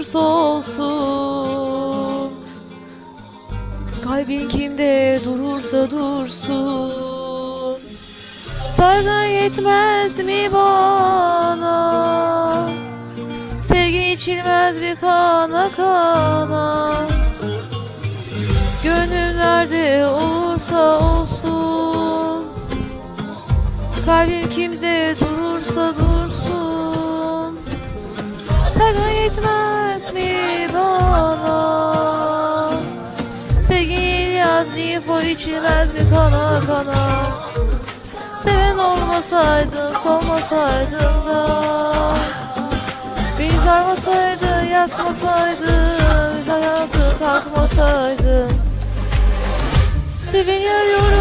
olursa olsun. Kalbin kimde durursa dursun. Saygın yetmez mi bana? Sevgi içilmez bir kana kana. Gönlüm nerede olursa olsun. Kalbim kimde durursa dursun. Saygın yetmez Sevgi yaz nifo içilmez mi? Kana kana. Seven olmasaydın solmasaydın da. Beni sarmasaydın yakmasaydın Biz hayatı kalkmasaydın Seviniyorum